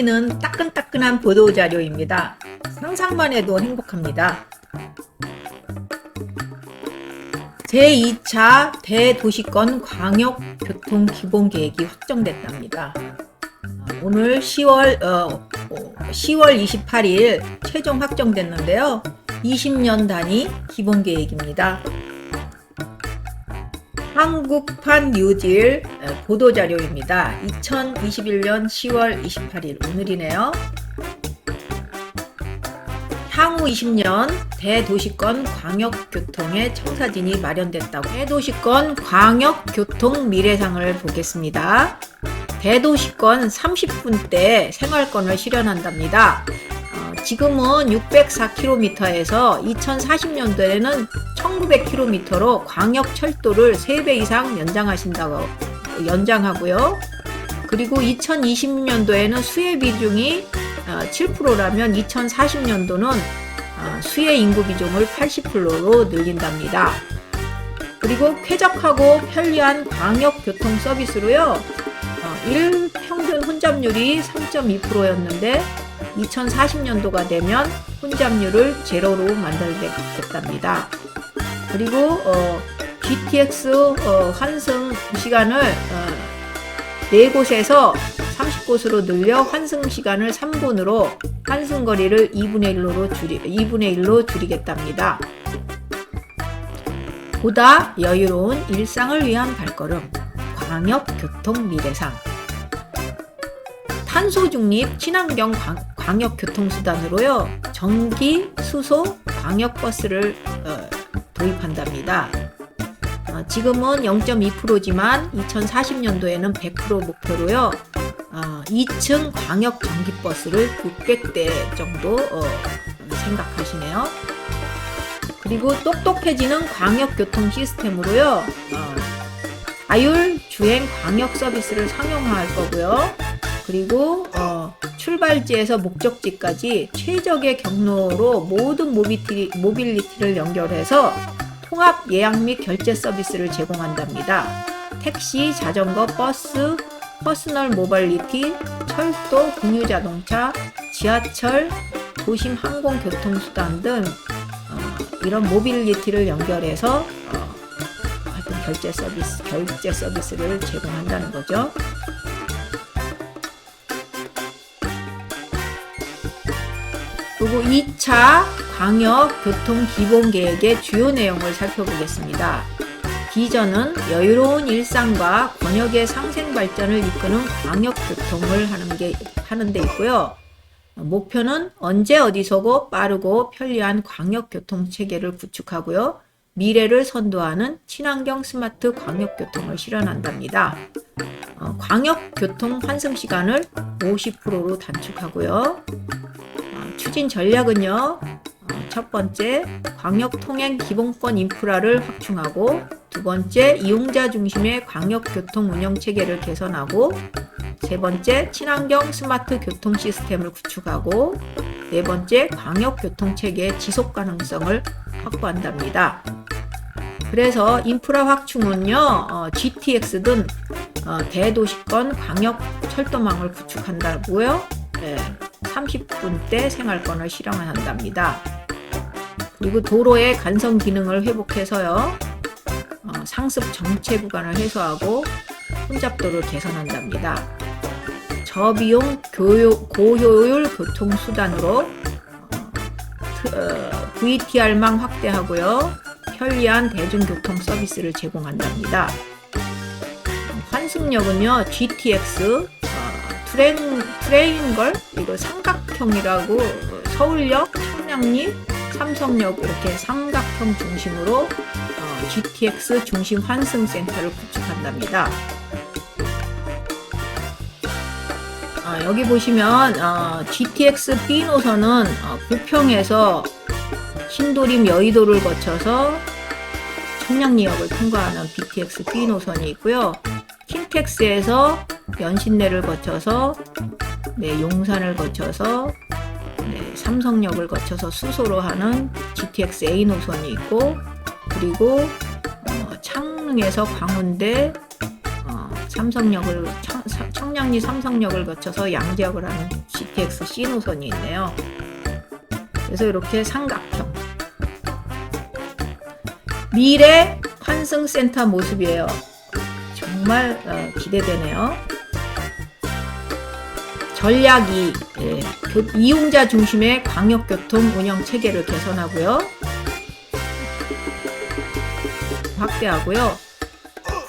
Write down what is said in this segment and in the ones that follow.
땡기는 따끈따끈한 보도자료입니다. 상상만 해도 행복합니다. 제2차 대도시권 광역교통 기본계획이 확정됐답니다. 오늘 10월 어, 10월 28일 최종 확정됐는데요. 20년 단위 기본계획입니다. 한국판 뉴딜 어, 보도자료입니다. 2021년 10월 28일 오늘이네요. 향후 20년 대도시권 광역교통의 청사진이 마련됐다고 대도시권 광역교통 미래상을 보겠습니다. 대도시권 30분대 생활권을 실현한답니다. 어, 지금은 604km에서 2040년도에는 1900km로 광역 철도를 3배 이상 연장하신다고 연장하고요. 그리고 2020년도에는 수혜 비중이 7%라면 2040년도는 수혜 인구 비중을 80%로 늘린답니다. 그리고 쾌적하고 편리한 광역 교통 서비스로요. 1 평균 혼잡률이 3.2%였는데 2040년도가 되면 혼잡률을 제로로 만들겠답니다. 그리고 어, GTX 어, 환승 시간을 어, 4곳에서 30곳으로 늘려 환승 시간을 3분으로 환승 거리를 2분의 1로 줄이 2분의 1로 줄이겠답니다. 보다 여유로운 일상을 위한 발걸음 광역 교통 미래상 탄소 중립 친환경 광역 교통 수단으로요 전기 수소 광역 버스를 어, 도입한답니다. 어, 지금은 0.2%지만 2040년도에는 100% 목표로요. 어, 2층 광역 전기버스를 600대 정도 어, 생각하시네요. 그리고 똑똑해지는 광역교통 시스템으로요. 어, 자율 주행 광역 서비스를 상용화할 거고요. 그리고 어, 출발지에서 목적지까지 최적의 경로로 모든 모비티, 모빌리티를 연결해서 통합 예약 및 결제 서비스를 제공한답니다. 택시, 자전거, 버스, 퍼스널 모빌리티, 철도, 공유 자동차, 지하철, 도심 항공 교통수단 등 어, 이런 모빌리티를 연결해서 어, 결제 서비스, 결제 서비스를 제공한다는 거죠. 그리고 2차 광역교통기본계획의 주요 내용을 살펴보겠습니다. 비전은 여유로운 일상과 권역의 상생 발전을 이끄는 광역교통을 하는 게 하는 데 있고요. 목표는 언제 어디서고 빠르고 편리한 광역교통 체계를 구축하고요. 미래를 선도하는 친환경 스마트 광역교통을 실현한답니다. 어, 광역교통 환승 시간을 50%로 단축하고요. 추진 전략은요. 어, 첫 번째, 광역 통행 기본권 인프라를 확충하고 두 번째, 이용자 중심의 광역 교통 운영 체계를 개선하고 세 번째, 친환경 스마트 교통 시스템을 구축하고 네 번째, 광역 교통 체계의 지속 가능성을 확보한답니다. 그래서 인프라 확충은요, 어, GTX 등 어, 대도시권 광역 철도망을 구축한다고요. 네. 30분대 생활권을 실현한답니다. 그리고 도로의 간성 기능을 회복해서요. 어, 상습 정체 구간을 해소하고 혼잡도를 개선한답니다. 저비용 교요, 고효율 교통수단으로 어, 어, VTR망 확대하고요. 편리한 대중교통 서비스를 제공한답니다. 환승역은요, GTX 트레인, 트레인걸 이거 삼각형이라고 서울역, 청량리, 삼성역 이렇게 삼각형 중심으로 어, GTX 중심 환승 센터를 구축한답니다. 어, 여기 보시면 어, GTX B 노선은 어, 부평에서 신도림 여의도를 거쳐서 청량리역을 통과하는 BTX B 노선이 있고요. 킨텍스에서 연신내를 거쳐서 네, 용산을 거쳐서 네, 삼성역을 거쳐서 수소로 하는 GTX A 노선이 있고 그리고 어, 창릉에서 광운대 어, 삼성역을 청, 청량리 삼성역을 거쳐서 양지역을 하는 GTX C 노선이 있네요. 그래서 이렇게 삼각형. 미래 환승센터 모습이에요. 정말 어, 기대되네요. 전략 2. 예, 교- 이용자 중심의 광역교통 운영 체계를 개선하고요. 확대하고요.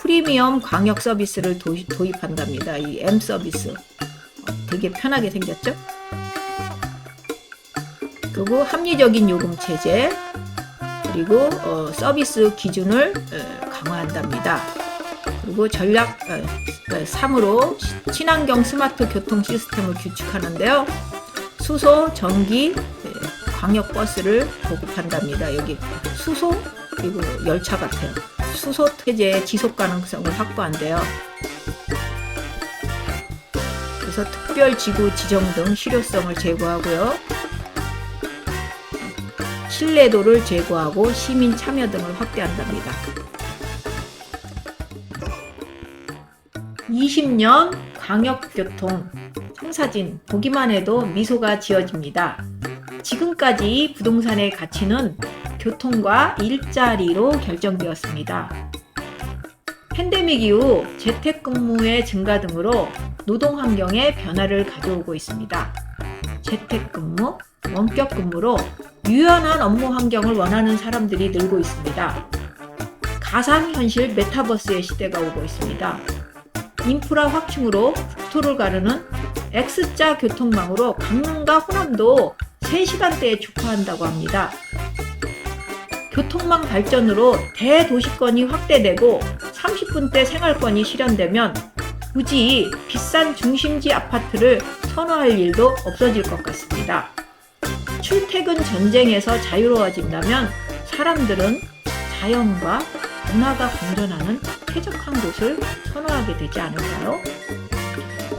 프리미엄 광역 서비스를 도, 도입한답니다. 이 M 서비스. 어, 되게 편하게 생겼죠? 그리고 합리적인 요금 체제, 그리고 어, 서비스 기준을 어, 강화한답니다. 그리고 전략 3으로 친환경 스마트 교통 시스템을 구축하는데요. 수소, 전기, 예, 광역 버스를 보급한답니다. 여기 수소 그리고 열차 같아요. 수소 태제의 지속 가능성을 확보한대요. 그래서 특별 지구 지정 등 실효성을 제고하고요. 신뢰도를 제고하고 시민 참여 등을 확대한답니다. 20년 광역교통 청사진 보기만 해도 미소가 지어집니다. 지금까지 부동산의 가치는 교통과 일자리로 결정되었습니다. 팬데믹 이후 재택근무의 증가 등으로 노동 환경에 변화를 가져오고 있습니다. 재택근무, 원격근무로 유연한 업무 환경을 원하는 사람들이 늘고 있습니다. 가상현실 메타버스의 시대가 오고 있습니다. 인프라 확충으로 국토를 가르는 X자 교통망으로 강릉과 호남도 3시간대에 주파한다고 합니다. 교통망 발전으로 대도시권이 확대되고 30분대 생활권이 실현되면 굳이 비싼 중심지 아파트를 선호할 일도 없어질 것 같습니다. 출퇴근 전쟁에서 자유로워진다면 사람들은 자연과 문화가 공존하는 쾌적한 곳을 선호하게 되지 않을까요?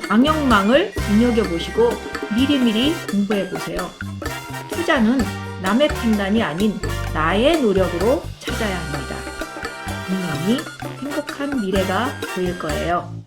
광역망을 눈여겨보시고 미리미리 공부해 보세요. 투자는 남의 판단이 아닌 나의 노력으로 찾아야 합니다. 분명히 행복한 미래가 보일 거예요.